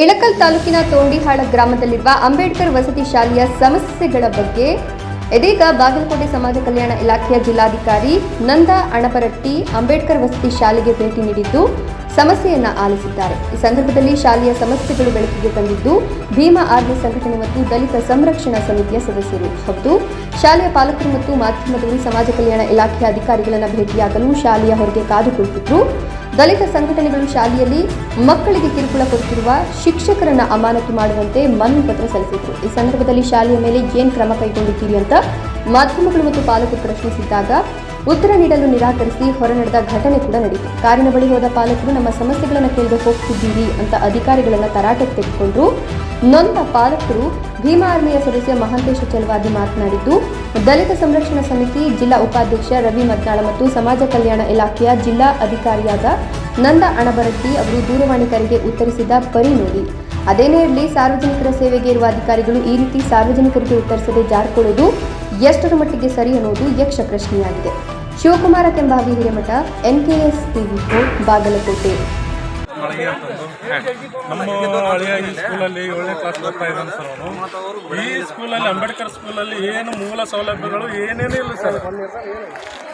ಇಳಕಲ್ ತಾಲೂಕಿನ ತೋಂಡಿಹಾಳ ಗ್ರಾಮದಲ್ಲಿರುವ ಅಂಬೇಡ್ಕರ್ ವಸತಿ ಶಾಲೆಯ ಸಮಸ್ಯೆಗಳ ಬಗ್ಗೆ ಇದೀಗ ಬಾಗಲಕೋಟೆ ಸಮಾಜ ಕಲ್ಯಾಣ ಇಲಾಖೆಯ ಜಿಲ್ಲಾಧಿಕಾರಿ ನಂದಾ ಅಣಪರಟ್ಟಿ ಅಂಬೇಡ್ಕರ್ ವಸತಿ ಶಾಲೆಗೆ ಭೇಟಿ ನೀಡಿದ್ದು, ಸಮಸ್ಯೆಯನ್ನು ಆಲಿಸಿದ್ದಾರೆ. ಈ ಸಂದರ್ಭದಲ್ಲಿ ಶಾಲೆಯ ಸಮಸ್ಯೆಗಳು ಬೆಳಕಿಗೆ ತಂದಿದ್ದು, ಭೀಮಾ ಆರ್ಮಿ ಸಂಘಟನೆ ಮತ್ತು ದಲಿತ ಸಂರಕ್ಷಣಾ ಸಮಿತಿಯ ಸದಸ್ಯರು. ಹೌದು, ಶಾಲೆಯ ಪಾಲಕರು ಮತ್ತು ಮಾಧ್ಯಮದಲ್ಲಿ ಸಮಾಜ ಕಲ್ಯಾಣ ಇಲಾಖೆಯ ಅಧಿಕಾರಿಗಳನ್ನು ಭೇಟಿಯಾಗಲು ಶಾಲೆಯ ಹೊರಗೆ ಕಾದು ಕುಳಿತಿದ್ರು. ದಲಿತ ಸಂಘಟನೆಗಳು ಶಾಲೆಯಲ್ಲಿ ಮಕ್ಕಳಿಗೆ ಕಿರುಕುಳ ಕೊಡುತ್ತಿರುವ ಶಿಕ್ಷಕರನ್ನ ಅಮಾನತು ಮಾಡುವಂತೆ ಮನವಿ ಪತ್ರ ಸಲ್ಲಿಸಿದ್ರು. ಈ ಸಂದರ್ಭದಲ್ಲಿ ಶಾಲೆಯ ಮೇಲೆ ಏನು ಕ್ರಮ ಕೈಗೊಂಡಿದ್ದೀರಿ ಅಂತ ಮಾಧ್ಯಮಗಳು ಮತ್ತು ಪಾಲಕರು ಪ್ರಶ್ನಿಸಿದ್ದಾಗ ಉತ್ತರ ನೀಡಲು ನಿರಾಕರಿಸಿ ಹೊರನಡೆದ ಘಟನೆ ಕೂಡ ನಡೆಯಿತು ಕಾರಿನ ಬಳಿ ಹೋದ ಪಾಲಕರು, ನಮ್ಮ ಸಮಸ್ಯೆಗಳನ್ನು ಕೇಳದೆ ಹೋಗ್ತಿದ್ದೀರಿ ಅಂತ ಅಧಿಕಾರಿಗಳನ್ನ ತರಾಟೆಗೆ ತೆಗೆದುಕೊಂಡ್ರು. ನೊಂದ ಪಾಲಕರು, ಭೀಮಾ ಆರ್ಮಿಯ ಸದಸ್ಯ ಮಹಾಂತೇಶ ಚಲವಾದಿ ಮಾತನಾಡಿದ್ದು, ದಲಿತ ಸಂರಕ್ಷಣಾ ಸಮಿತಿ, ಜಿಲ್ಲಾ ಉಪಾಧ್ಯಕ್ಷ ರವಿ ಮದ್ನಾಳ ಮತ್ತು ಸಮಾಜ ಕಲ್ಯಾಣ ಇಲಾಖೆಯ ಜಿಲ್ಲಾ ಅಧಿಕಾರಿಯಾದ ನಂದ ಅಣಬರಟ್ಟಿ ಅವರು ದೂರವಾಣಿ ಕರೆಗೆ ಉತ್ತರಿಸಿದ ಪರಿ ನೋಡಿ. ಅದೇನೇ ಇರಲಿ, ಸಾರ್ವಜನಿಕರ ಸೇವೆಗೆ ಇರುವ ಅಧಿಕಾರಿಗಳು ಈ ರೀತಿ ಸಾರ್ವಜನಿಕರಿಗೆ ಉತ್ತರಿಸದೆ ಜಾರಿಕೊಳ್ಳುವುದು ಎಷ್ಟರ ಮಟ್ಟಿಗೆ ಸರಿ ಅನ್ನೋದು ಯಕ್ಷ ಪ್ರಶ್ನೆಯಾಗಿದೆ. Shivakumara Kembavi Hiremath NKS TV Bagalkote. ಅಂತಂದು ನಮ್ಮ ಹಳೆಯ ಈ ಸ್ಕೂಲಲ್ಲಿ ಏಳನೇ ಕ್ಲಾಸ್ ಓದ್ತಾ ಇದ್ದಾನೆ ಸರ್ ಅವನು. ಈ ಸ್ಕೂಲಲ್ಲಿ, ಅಂಬೇಡ್ಕರ್ ಸ್ಕೂಲಲ್ಲಿ ಏನು ಮೂಲ ಸೌಲಭ್ಯಗಳು ಏನೇನೂ ಇಲ್ಲ ಸರ್.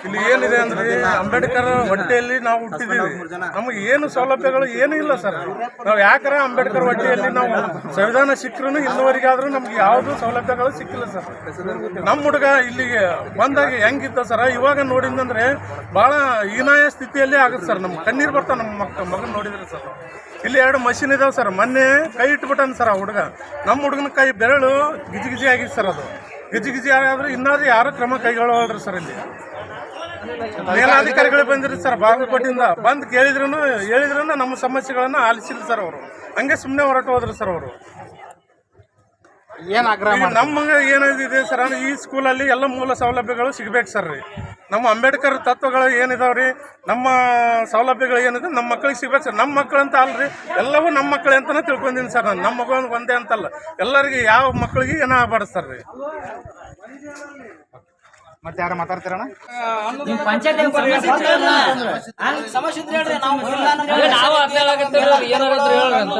ಇಲ್ಲಿ ಏನಿದೆ ಅಂದ್ರೆ ಅಂಬೇಡ್ಕರ್ ಹೊಟ್ಟೆಯಲ್ಲಿ ನಾವು ಹುಟ್ಟಿದ್ದೀವಿ. ನಮಗೆ ಏನು ಸೌಲಭ್ಯಗಳು ಏನು ಇಲ್ಲ ಸರ್. ನಾವು ಯಾಕರ ಅಂಬೇಡ್ಕರ್ ಹೊಟ್ಟೆಯಲ್ಲಿ ನಾವು ಸಂವಿಧಾನ ಸಿಕ್ಕರೂ ಇನ್ನುವರೆಗಾದ್ರೂ ನಮ್ಗೆ ಯಾವುದು ಸೌಲಭ್ಯಗಳು ಸಿಕ್ಕಿಲ್ಲ ಸರ್. ನಮ್ಮ ಹುಡುಗ ಇಲ್ಲಿಗೆ ಬಂದಾಗ ಹೆಂಗಿತ್ತ ಸರ್? ಇವಾಗ ನೋಡಿದಂದ್ರೆ ಬಹಳ ಹೀನಾಯ ಸ್ಥಿತಿಯಲ್ಲಿ ಆಗುತ್ತೆ ಸರ್. ನಮ್ಗೆ ಕಣ್ಣೀರು ಬರ್ತಾ ನಮ್ಮ ಮಕ್ಕ ಮಗನ್ ನೋಡಿದ್ರೆ ಸರ್. ಇಲ್ಲಿ ಎರಡು ಮಷಿನ್ ಇದಾವೆ ಸರ್. ಮೊನ್ನೆ ಕೈ ಇಟ್ಬಿಟ್ಟನ್ ಸರ್ ಆ ಹುಡುಗ. ನಮ್ಮ ಹುಡುಗನ ಕೈ ಬೆರಳು ಗಿಜಿ ಗಿಜಿ ಆಗಿದೆ ಸರ್ ಅದು. ಗಿಜಿ ಗಿಜಿ ಆದರೂ ಇನ್ನಾದ್ರೂ ಯಾರು ಕ್ರಮ ಕೈಗೊಳ್ಳೋದ್ರಿ ಸರ್ ಇಲ್ಲಿ. ಮೇಲಾಧಿಕಾರಿಗಳು ಬಂದಿರಿ ಸರ್ ಬಾಗಲಕೋಟೆಯಿಂದ. ಬಂದು ಕೇಳಿದ್ರು ಹೇಳಿದ್ರು ನಮ್ಮ ಸಮಸ್ಯೆಗಳನ್ನು ಆಲಿಸಿಲ್ಲ ಸರ್ ಅವರು. ಹಂಗೆ ಸುಮ್ಮನೆ ಹೊರಟು ಹೋದ್ರು ಸರ್ ಅವರು. ಏನ್ ಆಗ್ರಹ ಈಗ ನಮಗೆ ಏನಿದೆ ಸರ್ ಅಂದ್ರೆ ಈ ಸ್ಕೂಲಲ್ಲಿ ಎಲ್ಲ ಮೂಲ ಸೌಲಭ್ಯಗಳು ಸಿಗ್ಬೇಕು ಸರ್ ರೀ. ನಮ್ಮ ಅಂಬೇಡ್ಕರ್ ತತ್ವಗಳು ಏನಿದಾವ್ರಿ ನಮ್ಮ ಸೌಲಭ್ಯಗಳು ಏನಿದೆ ನಮ್ಮ ಮಕ್ಕಳಿಗೆ ಸಿಗ್ಬೇಕು ಸರ್. ನಮ್ಮ ಮಕ್ಕಳು ಅಂತ ಅಲ್ರಿ ಎಲ್ಲವೂ ನಮ್ಮ ಮಕ್ಕಳು ಅಂತಾನೆ ತಿಳ್ಕೊಂಡಿನಿ ಸರ್ ನಾನು. ನಮ್ಮ ಮಗು ಒಂದೇ ಅಂತಲ್ಲ. ಎಲ್ಲರಿಗೆ ಯಾವ ಮಕ್ಕಳಿಗೆ ಏನೋ ಆಗ್ಬಾರ್ದು ಸರ್ ರೀ? ಮತ್ತೆ ಯಾರ ಮಾತಾಡ್ತೀರಣ್ಣ? ಪಂಚಾಯತ್ ಸಮಸ್ಯೆ ಇದ್ರೆ ಹೇಳ್ರಿ ನಾವು ಇಲ್ಲ ನಾವು ಏನಾರ ಇದ್ರೆ ಹೇಳ್ರಿ ಅಂತ.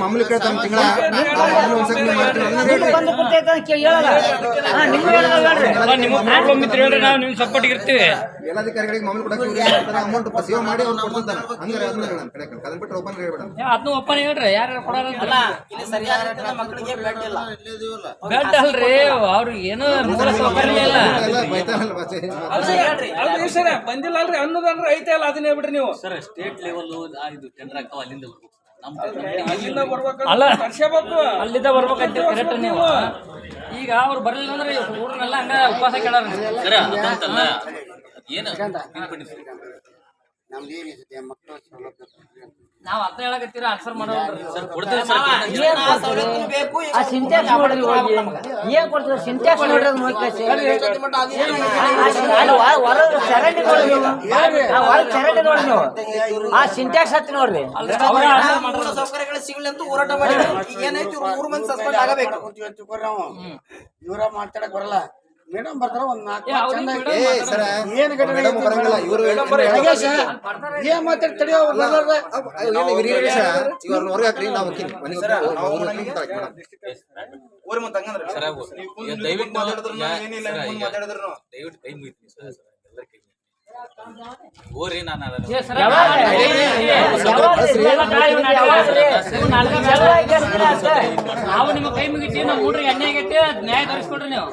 ಮಾಮೂಲಿ ಕೇಳ್ತಾನೆ ತಿಂಗಳ ಒಂದ್ಸತಿ ನೀವು ಮಾಡ್ತೀರಲ್ಲ ಬಂದು ಕೂತೈತೆ ಅಂತ ಕೇಳಿ ಹೇಳಲ್ಲ? ಹಾ, ನಿಮ್ಗೆ ಹೇಳಲ್ಲ ಹೇಳ್ರಿ ಅಲ್ಲ, ಪ್ರಾಬ್ಲಮ್ ಇದ್ರೆ ಹೇಳ್ರಿ ನಾವು ನಿಮ್ ಸಪೋರ್ಟ್ ಇರ್ತೀವಿ. ಮೇಲಾಧಿಕಾರಿಗಳಿಗೆ ಮಾಮೂಲಿ ಕೊಡಕ್ಕೆ ಇವ್ರು ಏನ್ ಮಾಡ್ತಾರೆ? ಅಮೌಂಟ್ ಸೇವ್ ಮಾಡಿ ಅವ್ರು ಕೊಡ್ತಿರ್ತಾರೆ. ಹಂಗಾರೆ ಅದನ್ನ ಹೇಳೋಣ ಕಡೆ ಅದನ್ನ ಓಪನ್ ಹೇಳ್ಬೇಡ. ಅದನ್ನ ಒಪ್ಪನ ಹೇಳ್ರಿ. ಯಾರು ಕೊಡಾರ ಅಲ್ಲ ಇಲ್ಲಿ ಸರಿಯಾದ ರೀತಿಯಿಂದ ಮಕ್ಕಳಿಗೆ ಬೆಡ್ ಇಲ್ಲ. ಬೆಡ್ ಅಲ್ರಿ ಅವ್ರು ಏನೋ ಮೂಲ ಸೌಕರ್ಯ ಇಲ್ಲ. ಬಂದಿಲ್ಲ ಅಲ್ರಿ ಅನ್ನೋದನ್ರಿ ಐತೆ ಅಲ್ಲ ಅದನ್ನ ಬಿಡ್ರಿ ನೀವು ಸರ್. ಸ್ಟೇಟ್ ಲೆವೆಲ್ ಇದು ಟೆಂಡರ್ ಆಗ್ತಾವ ಅಲ್ಲಿಂದ ಬರ್ಬೇಕು. ನಮ್ಮ ಅಲ್ಲಿಂದ ಬರ್ಬೇಕು ಅಲ್ಲ. ಅಲ್ಲಿಂದ ಬರ್ಬೇಕಂತ ಕರೆಕ್ಟ್ ನೀವು ಈಗ ಅವ್ರು ಬರ್ಲಿಲ್ಲ ಅಂದ್ರೆ ಊರ್ನೆಲ್ಲ ಹಂಗ ಉಪವಾಸ ಕೇಳಾರ ಸರ್ ಅದಂತಲ್ಲ ಏನು ನಾವ್ ಹೇಳಕತ್ತೀರ ಆನ್ಸರ್ ಆ ಸಿಂಟ್ಯಾಕ್ಸ್ ನೋಡ್ರಿ ಹೋಗಿ ಏನ್ ಕೊಡ್ತೀರ? ಸಿಂಟ್ಯಾಕ್ಸ್ ನೋಡ್ರಿ ಅದ್. ನೋಡಿ ಕಳ್ಸಿ. ಅಲ್ಲಿ ಚರಂಡಿ ನೋಡಿ ನೀವು. ಆ ಚರಂಡಿ ನೋಡಿ ನೀವು. ಆ ಸಿಂಟ್ಯಾಕ್ಸ್ ಹತ್ತಿ ನೋಡ್ರಿ. ಅವ್ರ ಆನ್ಸರ್ ಮೂಲ ಸೌಕರ್ಯಗಳು ಸಿಗಲಿ ಅಂತ ಹೋರಾಟ ಮಾಡಿ ಏನೈತಿ ಇವ್ರು ಮೂರು ಮಂದಿ ಸಸ್ಪೆಂಡ್ ಆಗಬೇಕು. ಇವರ ಮಾತಾಡಕ್ ಬರಲ್ಲ. ಮೇಡಮ್ ಬರ್ತಾರ ಒಂದ್ ನಾಲ್ಕು ಏ, ಅವ್ರಿಗೆ ಚೆನ್ನಾಗಿ ಬಿಡು. ಏ ಸರ ಏನ್ ಘಟನೆ ಮೇಡಮ್ ಐತಿ ಬರಂಗಿಲ್ಲ ಇವರು ನಾಗೇಶ, ಏನ್ ಮಾತಾಡ್ ತಡಿಯೋ ಅವ್ರು ಬರ್ಲಾರ್ದ? ಇವ್ರನ್ನ ಹೊರಗೆ ಹಾಕ್ರಿ ನಾವು ಹೋಗ್ತೀನಿ ಮನೆಗೆ. ಸರ್ ದಯವಿಟ್ಟು ಕೈ ಮುಗಿತೀನಿ ಸರ್ ಸರ್, ಎಲ್ಲರ ಕೈ ಮುಗಿತೀನಿ. ನಾನು ಅದನ್ನ ಏ, ಸರ, ಯಾವಾಗ? ನಾವ್ ಯಾವಾಗ? ನಾವು ನಿಮ್ಮ ಕೈ ಮುಗಿತೀವಿ ನಾವು ಹುಡ್ರಿಗೆ ಅನ್ಯಾಯ ಆಗೈತಿ ನ್ಯಾಯ ತರಿಸ್ಕೊಡ್ರಿ ನೀವು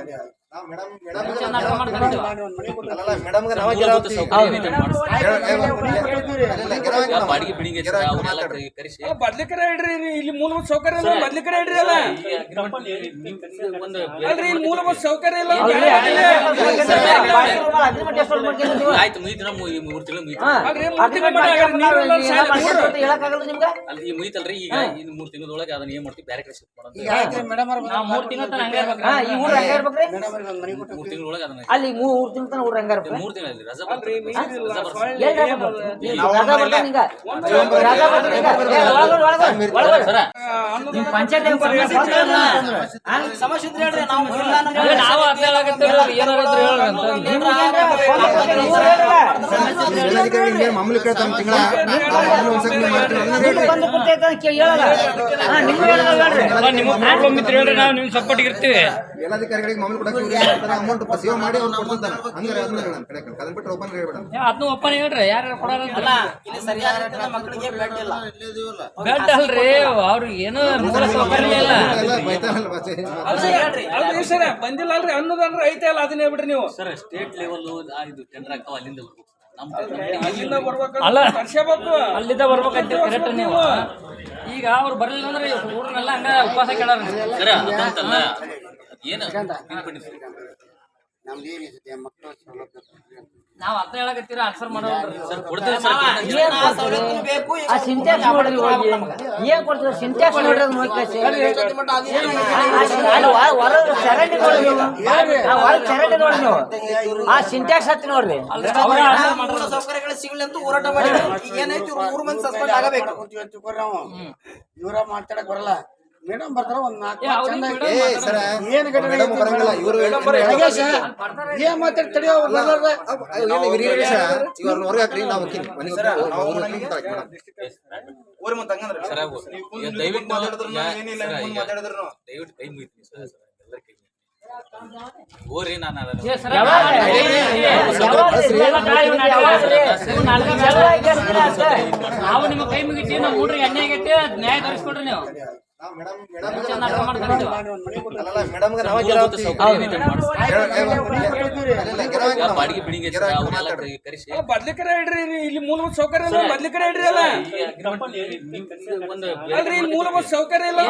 ಬದ್ಲಿಕರ ಇಡ್ರಿ ಇಲ್ಲಿ ಮೂಲಭೂತ ಸೌಕರ್ಯ ಇಲ್ಲ ಬದ್ಲಿಕರ ಇಡ್ರಿ ಅಲ್ಲ. ಅಲ್ರಿ ಇಲ್ಲಿ ಮೂಲಭೂತ ಸೌಕರ್ಯ ಇಲ್ಲ? ಆಯ್ತು ಮೂರು ತಿಂಗಳು ಮುಗಿತು. ಮುಗಿತಲ್ರಿ ಈಗ ಇನ್ನು ಮೂರು ತಿಂಗಳೊಳಗೆ ಅದನ್ನ ಏನ್ ಮಾಡ್ತೀವಿ ಬೇರೆ ಕಡೆ ಶಿಫ್ಟ್ ಮಾಡೋದು. ಮೂರ್ ತಿಂಗಳ ಒಂದ್ ಮನೆ ಕೊಟ್ಟು ಮೂರ್ ತಿಂಗಳೊಳಗೆ ಅದನ್ನ ಅಲ್ಲಿ ಮೂರು ತಿಂಗಳ ತನಕ ಹುಡ್ರ ಹಂಗಾರ ಮೂರ್ ತಿಂಗಳಲ್ಲಿ ರಜಾ ಬರ್ತದೆ. ರಜಾ ಬರ್ತದೆ. ಎಲ್ಲಿ ರಜಾ ಬರ್ತದೆ? ಈಗ ರಜಾ ಬರ್ತಾನೆ ಈಗ. ರಜಾ ಬರ್ತಾನೆ ಈಗ. ಏ, ಒಳಗೋಗ್, ಒಳಗೋಗ್, ಒಳಗೋಗ್. ಸರ ನಿಮ್ ಪಂಚಾಯತ್ ಹೆಂಗ್ ಸಮಸ್ಯೆ ಇದ್ರೆ ಹೇಳ್ರಿ ನಾವು ನಾವು ಹೇಳ್ರಿ ಅಂತ. ಜಿಲ್ಲಾಧಿಕಾರಿ ನಿಮ್ಗೆ ಮಾಮೂಲಿ ಕೇಳ್ತಾನೆ ತಿಂಗಳ ಒಂದ್ಸತಿ ನೀವು ಮಾಡ್ತೀವಿ ಅನ್ನೋದು ಬಂದು ಕೊಟ್ಟೈತೆ ಅಂತ ಕೇಳಿ ಹೇಳಲ್ಲ. ಹಾ, ನಿಮ್ಗೆ ಹೇಳಲ್ಲ ಹೇಳ್ರಿ. ಅಲ್ಲ, ಪ್ರಾಬ್ಲಮ್ ಇದ್ರೆ ಹೇಳ್ರಿ ನಾವು ನಿಮ್ ಸಪೋರ್ಟ್ ಇರ್ತೀವಿ. ಮೇಲಾಧಿಕಾರಿಗಳಿಗೆ ಮಾಮೂಲಿ ಕೊಡಕ್ಕೆ ಇವ್ರು ಏನ್ ಅಮೌಂಟ್ ಸೇವ್ ಮಾಡಿ ಅವ್ರು ಕೊಡ್ತಿರ್ತಾರೆ. ಹಂಗಾರೆ ಅದನ್ನ ಹೇಳೋಣ ಕಡೆ ಅದನ್ನ ಬಿಟ್ಟು ಓಪನ್ ಹೇಳ್ಬೇಡ ಅದನ್ನ ಒಪ್ಪನ ಹೇಳ್ರಿ ಯಾರು ಕೊಡಲ್ಲ ಅಲ್ಲ ಇಲ್ಲಿ ಸರಿಯಾದ ರೀತಿಯಿಂದ ಮಕ್ಕಳಿಗೆ ಬೆಡ್ ಇಲ್ಲ. ಬೆಡ್ ಅಲ್ರಿ ಅವ್ರಿಗೆ ಏನು ಮೂಲ ಸೌಕರ್ಯ ಇಲ್ಲ. ಎಲ್ಲ ಬೈತಾರಲ್ಲ ಬಾಚೆ ಅಲ್ರಿ ಅಲ್ರಿ ಸರ್ ಬಂದಿಲ್ಲ ಅಲ್ರಿ ಅನ್ನೋದನ್ರಿ ಐತೆ ಅಲ್ಲ ಅದನ್ನೇ ಬಿಡ್ರಿ ನೀವು. ಸರ್ ಸ್ಟೇಟ್ ಲೆವೆಲ್ ಇದು ಟೆಂಡರ್ ಆಗ್ತಾವ ಅಲ್ಲಿಂದ ಬರ್ಬೇಕು. ಅಲ್ಲ. ಅಲ್ಲಿದ್ದ ಬರ್ಬೇಕಂತ ಕರೆಕ್ಟ್ ನೀವು. ಈಗ ಅವ್ರು ಬರಲಿಲ್ಲ ಅಂದ್ರೆ ಊರನ್ನೆಲ್ಲ ಹಂಗ ಉಪವಾಸ ಕೇಳಾರ. ನಾವ್ ಅರ್ಥ ಹೇಳಕತ್ತೀರ ಆನ್ಸರ್ ಕೊಡ್ತೀರಿ? ಬೇಕು ಏನ್ ಕೊಡ್ತೀರಿ? ಸಿಂಟ್ಯಾಕ್ಸ್ ನೋಡ್ರಿ ನೋಡಿ ಹೊರಗ್ ಚರಂಡಿ ನೋಡ್ರಿ ನೀವು. ಚರಂಡಿ ನೋಡ್ರಿ ನೀವು. ಆ ಸಿಂಟ್ಯಾಕ್ಸ್ ಹತ್ತಿ ನೋಡ್ರಿ. ಸೌಕರ್ಯಗಳು ಸಿಗಲಿ ಅಂತ ಹೋರಾಟ ಮಾಡಿ ಏನೈತಿ ಇವ್ರು ಮೂರು ಮಂದಿ ಸಸ್ಪೆಂಡ್ ಆಗಬೇಕು. ಇವರ ಮಾತಾಡಕ್ ಬರಲ್ಲ. ಮೇಡಮ್ ಬರ್ತಾರ ಒಂದ್ ನಾಲ್ಕು ಏ, ಮಾತ್ ಅವ್ರಿಗೆ ಚಂದ ಬಿಡು. ಏ ಸರ ಏನ್ ಘಟನೆ ಮೇಡಮ್ ಐತಿ ಬರಂಗಿಲ್ಲ ಇವರು ನಾಗೇಶ ಏನ್ ಮಾತಾಡ್ ತಡಿಯೋ ಬರ್ಲಾರ್ದ ಇವ್ರನ್ನ ಹೊರಗೆ ಹಾಕ್ರಿ ನಾವು ಹೋಗ್ತೀನಿ ಮನೆಗೆ ಹೋಗ್ತೀನಿ ಊರ್ ಮುಂದೆ ಹಂಗಂದ್ರೆ ಸರ್ ಅವು ಈಗ ಏನಿಲ್ಲ ಸರ್, ಮುಂದೆ ಈಗ ಮಾತಾಡಿದ್ರು ದಯವಿಟ್ಟು ಕೈ ಮುಗಿತೀನಿ ಸರ್ ಸರ್ ಎಲ್ಲರ ಕೈ ಮುಗಿತೀನಿ ನಾನು. ನಾವು ನಿಮ್ಮ ಕೈ ಮುಗಿತೀವಿ ನಮ್ಮ ಹುಡ್ರಿ ಎಣ್ಣೆ ಆಗೈತಿ ನ್ಯಾಯ ತರಿಸ್ಕೊಡ್ರಿ ನೀವು ಬದ್ಲಿಕರ ಇಲ್ಲಿ- ಮೂಲಭೂತ ಸೌಕರ್ಯ ಇಲ್ಲ ಬದ್ಲಿಕರ ಅಲ್ಲ. ಅಲ್ರಿ ಇಲ್ಲಿ ಮೂಲಭೂತ ಸೌಕರ್ಯ ಇಲ್ಲ